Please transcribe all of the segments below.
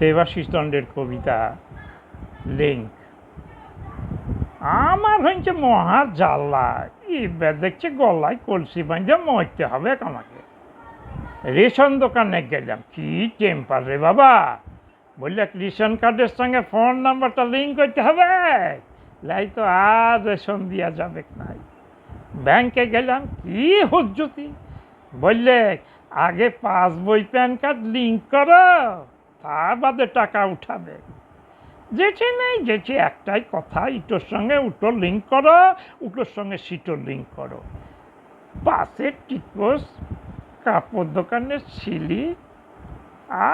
দেবাশিস দণ্ডের কবিতা link আমার হচ্ছে মহা জ্বালা। এবার দেখছে গলায় কলসি বাঁধে মরতে হবে আমাকে। রেশন দোকানে গেলাম। কি টেম্পার রে বাবা। বললে, রেশন কার্ডের সঙ্গে ফোন নাম্বারটা লিঙ্ক করতে হবে। লাই তো আর রেশন দেওয়া যাবে নাই। ব্যাংকে গেলাম, কি হুজ্জুতি। বললে, আগে পাসবই, প্যান কার্ড লিঙ্ক করো। তার বাদে টাকা উঠাবে। যেছে নেই যেছে একটাই কথা, ইটোর সঙ্গে উটো লিঙ্ক করো, উটোর সঙ্গে সিটো লিঙ্ক করো। পাশের টিকোস কাপড় দোকানের ছিলি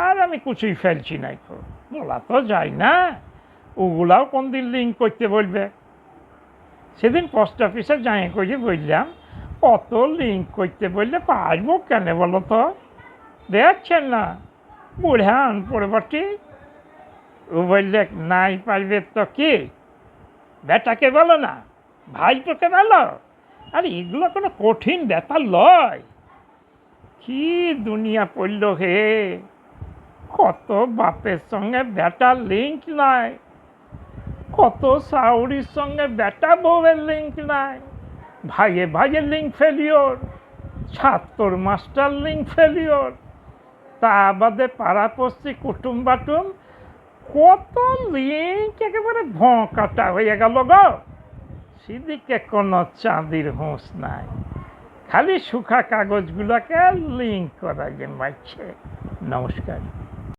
আর আমি কিছুই ফেলছি নাই তো বলা তো যায় না, ওগুলাও কোন দিন লিঙ্ক করতে বলবে। সেদিন পোস্ট অফিসে যাই করে বললাম কত লিঙ্ক করতে বললে পারব কেন বলো তো? দেখছেন না। বুড়হান পরবর্তী বললে নাই পারবে তো কি? বেটাকে বলো না, ভাইপোকে বলো। আর, এগুলো কোনো কঠিন ব্যাপার লয়। কি দুনিয়া পড়ল হে? কত বাপের সঙ্গে বেটা লিঙ্ক নাই। কত সাউরির সঙ্গে বেটা বউয়ের লিঙ্ক নাই। ভাইয়ে ভাইয়ের লিঙ্ক ফেলিওর ছাত্র মাস্টার লিঙ্ক ফেলিওর তা আমাদের পাড়াপড়শি কুটুম বাটুম কত লিঙ্ক একেবারে ভোঁকাটা হয়ে গেল গো। সেদিকে কোনো চাঁদির হুঁশ নাই। খালি শুখা কাগজগুলোকে লিঙ্ক করা যে মাইছে নমস্কার।